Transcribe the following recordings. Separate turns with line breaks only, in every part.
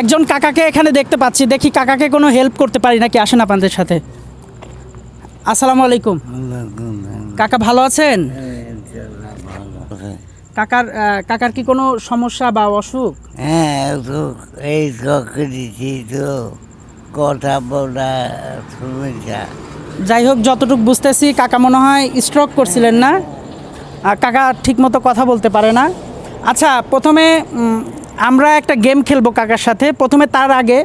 একজন কাকাকে এখানে দেখতে পাচ্ছি। দেখি কাকাকে কোনো হেল্প করতে পারি নাকি? আসেন আপনাদের সাথে। আসসালামু আলাইকুম। কাকা ভালো আছেন? কাকার কাকার কি কোনো সমস্যা বা অসুখ?
হ্যাঁ এই দিচ্ছি তো কথা বলা সমস্যা
যাই হোক যতটুকু বুঝতেছি কাকা মনে হয় স্ট্রোক করছিলেন না। আর কাকা ঠিকমতো কথা বলতে পারে না। আচ্ছা প্রথমে আমরা একটা গেম খেলব কাকার সাথে। প্রথমে তার আগে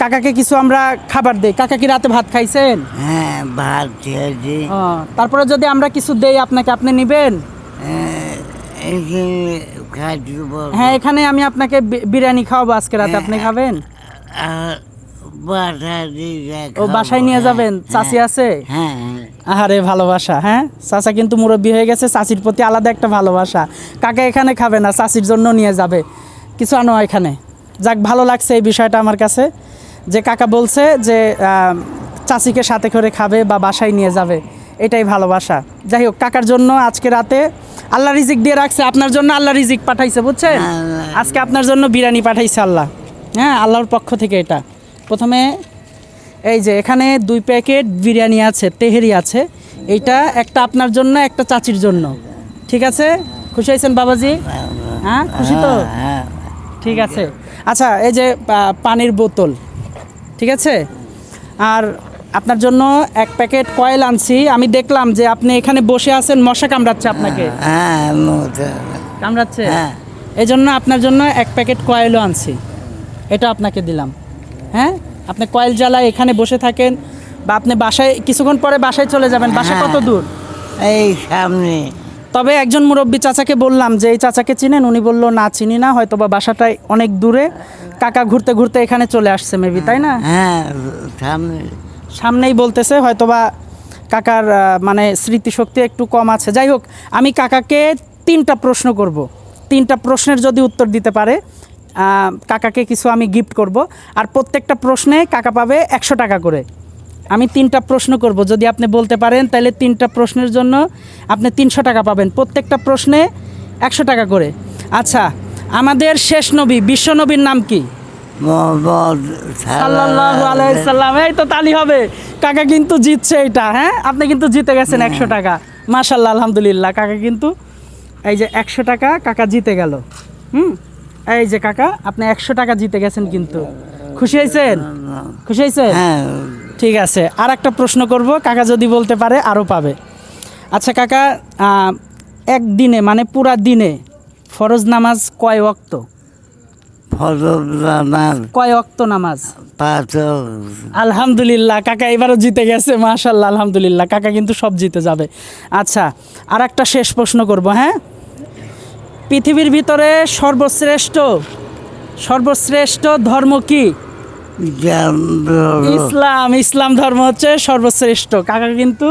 কাকাকে কিছু আমরা খাবার দেই। কাকা কি রাতে ভাত খাইছেন?
হ্যাঁ ভাত খেয়েছি।
তারপরে যদি আমরা কিছু দেই আপনাকে আপনি নেবেন?
হ্যাঁ, এখানে
হ্যাঁ এখানে আমি আপনাকে বিরিয়ানি খাওয়াবো আজকে রাতে। আপনি খাবেন?
বাসা দিয়ে
ও বাসায় নিয়ে যাবেন? চাচি আছে?
হ্যাঁ
আরে ভালোবাসা হ্যাঁ? চাচা কিন্তু মুরব্বী হয়ে গেছে। চাচির প্রতি আলাদা একটা ভালোবাসা। কাকা এখানে খাবে না চাচির জন্য নিয়ে যাবে। কিছু আনো এখানে। যাক ভালো লাগছে এই বিষয়টা আমার কাছে। যে কাকা বলছে যে চাচিকে সাথে করে খাবে বা বাসায় নিয়ে যাবে এটাই ভালোবাসা। যাই হোক কাকার জন্য আজকে রাতে আল্লাহ রিজিক দিয়ে রাখছে। আপনার জন্য আল্লাহ রিজিক পাঠাইছে বুঝছেন? আজকে আপনার জন্য বিরিয়ানি পাঠাইছে আল্লাহ। হ্যাঁ আল্লাহর পক্ষ থেকে এটা। প্রথমে এই যে এখানে দুই প্যাকেট বিরিয়ানি আছে তেহেরি আছে। এইটা একটা আপনার জন্য একটা চাচির জন্য। ঠিক আছে? খুশি হয়েছেন বাবাজি? হ্যাঁ খুশি তো?
হ্যাঁ।
ঠিক আছে। আচ্ছা এই যে পানির বোতল ঠিক আছে? আর আপনার জন্য এক প্যাকেট কয়েল আনছি। আমি দেখলাম যে আপনি এখানে বসে আছেন মশা কামড়াচ্ছে আপনাকে।
হ্যাঁ
কামড়াচ্ছে?
হ্যাঁ।
এই জন্য আপনার জন্য এক প্যাকেট কয়েলও আনছি। এটা আপনাকে দিলাম। হ্যাঁ? আপনি কয়েল জ্বালায় এখানে বসে থাকেন বা আপনি বাসায় কিছুক্ষণ পরে বাসায় চলে যাবেন। বাসা কত
হ্যাঁ।
দূর?
এই সামনে।
তবে একজন মুরব্বী চাচাকে বললাম যে এই চাচাকে চিনেন? উনি বলল না চিনি না হয়তো বা বাসাটাই অনেক দূরে। কাকা ঘুরতে ঘুরতে এখানে চলে আসছে মেবি তাই না?
হ্যাঁ সামনে।
সামনেই বলতেছে হয়তোবা কাকার মানে স্মৃতিশক্তি একটু কম আছে। যাই হোক আমি কাকাকে তিনটা প্রশ্ন করব। তিনটা প্রশ্নের যদি উত্তর দিতে পারে কাকাকে কিছু আমি গিফট করব। আর প্রত্যেকটা প্রশ্নে কাকা পাবে একশো টাকা করে। আমি তিনটা প্রশ্ন করব। যদি আপনি বলতে পারেন তাহলে তিনটা প্রশ্নের জন্য আপনি তিনশো টাকা পাবেন। প্রত্যেকটা প্রশ্নে একশো টাকা করে। আচ্ছা আমাদের শেষ নবী বিশ্ব নবীর নাম কি? সাল্লাম। এই তো তালি হবে। কাকা কিন্তু জিতছে এটা হ্যাঁ? আপনি কিন্তু জিতে গেছেন একশো টাকা। মাশাল্লাহ আলহামদুলিল্লাহ। কাকা কিন্তু এই যে একশো টাকা কাকা জিতে গেল। হুম? এই যে কাকা আপনি একশো টাকা জিতে গেছেন কিন্তু। খুশি হয়েছেন? খুশি হয়েছেন?
হ্যাঁ।
ঠিক আছে আর একটা প্রশ্ন করব কাকা যদি বলতে পারে আরও পাবে। আচ্ছা কাকা একদিনে মানে পুরা দিনে ফরজ নামাজ কয়
ফজলামার
কয় ওয়াক্ত নামাজ? আলহামদুলিল্লাহ কাকা এবারও জিতে গেছে মাশাল্লাহ আলহামদুলিল্লাহ কাকা কিন্তু সব জিতে যাবে। আচ্ছা আর একটা শেষ প্রশ্ন করব হ্যাঁ? পৃথিবীর ভিতরে সর্বশ্রেষ্ঠ সর্বশ্রেষ্ঠ ধর্ম কি? ইসলাম ইসলাম ধর্ম হচ্ছে সর্বশ্রেষ্ঠ। কাকা কিন্তু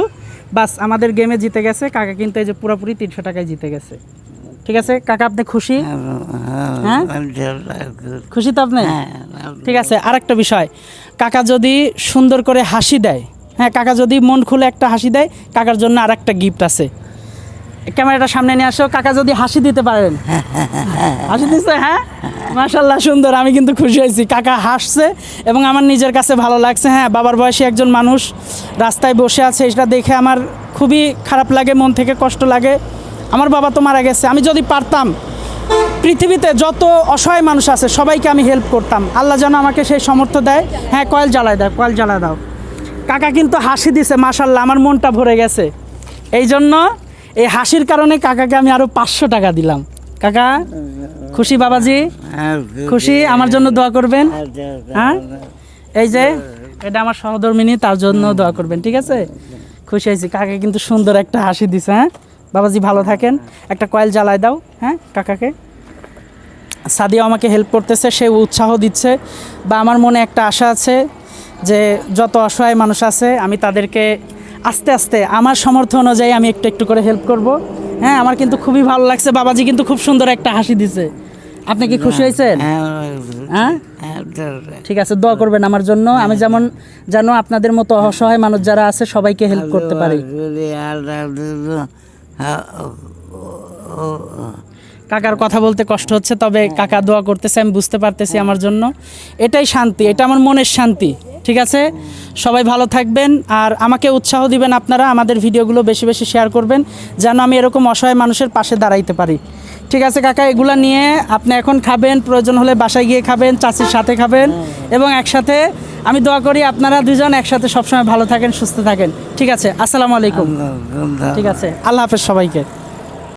বাস আমাদের গেমে জিতে গেছে। কাকা কিন্তু এই যে পুরোপুরি তিনশো টাকায় জিতে গেছে। ঠিক আছে? কাকা আপনি খুশি? হ্যাঁ? খুশি তো আপনি? ঠিক আছে আর একটা বিষয়। কাকা যদি সুন্দর করে হাসি দেয় হ্যাঁ কাকা যদি মন খুলে একটা হাসি দেয় কাকার জন্য আর একটা গিফট আছে। ক্যামেরাটা সামনে নিয়ে আসো। কাকা যদি হাসি দিতে পারেন। হাসি দিচ্ছে হ্যাঁ? মাশাল্লাহ সুন্দর। আমি কিন্তু খুশি হয়েছি। কাকা হাসছে এবং আমার নিজের কাছে ভালো লাগছে। হ্যাঁ বাবার বয়সী একজন মানুষ রাস্তায় বসে আছে এটা দেখে আমার খুবই খারাপ লাগে, মন থেকে কষ্ট লাগে। আমার বাবা তো মারা গেছে। আমি যদি পারতাম, পৃথিবীতে যত অসহায় মানুষ আছে, সবাইকে আমি হেল্প করতাম। আল্লাহ যেন আমাকে সেই সামর্থ্য দেয়। হ্যাঁ কয়েল জ্বালায় দেয় কয়েল জ্বালা দাও। কাকা কিন্তু হাসি দিছে মাশাল্লাহ আমার মনটা ভরে গেছে। এই জন্য এই হাসির কারণে কাকাকে আমি আরও পাঁচশো টাকা দিলাম। কাকা, খুশি বাবাজি? খুশি? আমার জন্য দোয়া করবেন? হ্যাঁ? এই যে, এটা আমার সহধর্মিনী, তার জন্য দোয়া করবেন, ঠিক আছে? খুশি হয়েছি। কাকা কিন্তু সুন্দর একটা হাসি দিছে হ্যাঁ? বাবাজি, ভালো থাকেন। একটা কয়েল জ্বালায় দাও হ্যাঁ কাকাকে। সাদিয়া আমাকে হেল্প করতেছে সে উৎসাহ দিচ্ছে। বা আমার মনে একটা আশা আছে যে, যত অসহায় মানুষ আছে, আমি তাদেরকে আস্তে আস্তে আমার সামর্থ্য অনুযায়ী আমি একটু একটু করে হেল্প করব। হ্যাঁ আমার কিন্তু খুবই ভালো লাগছে। বাবাজি কিন্তু খুব সুন্দর একটা হাসি দিছে। আপনি কি খুশি হয়েছেন? হ্যাঁ ঠিক আছে দোয়া করবেন আমার জন্য। আমি যেমন যেন আপনাদের মতো অসহায় মানুষ যারা আছে সবাইকে হেল্প করতে পারি। কাকার কথা বলতে কষ্ট হচ্ছে তবে কাকা দোয়া করতেছে আমি বুঝতে পারতেছি আমার জন্য। এটাই শান্তি এটা আমার মনের শান্তি। ঠিক আছে? সবাই ভালো থাকবেন আর আমাকে উৎসাহ দিবেন আপনারা আমাদের ভিডিওগুলো বেশি বেশি শেয়ার করবেন যেন আমি এরকম অসহায় মানুষের পাশে দাঁড়াইতে পারি। ঠিক আছে কাকা এগুলো নিয়ে আপনি এখন খাবেন প্রয়োজন হলে বাসায় গিয়ে খাবেন চাচির সাথে খাবেন এবং একসাথে আমি দোয়া করি আপনারা দুজন একসাথে সবসময় ভালো থাকেন সুস্থ থাকেন। ঠিক আছে? আসসালামু আলাইকুম। ঠিক আছে? আল্লাহ হাফেজ সবাইকে।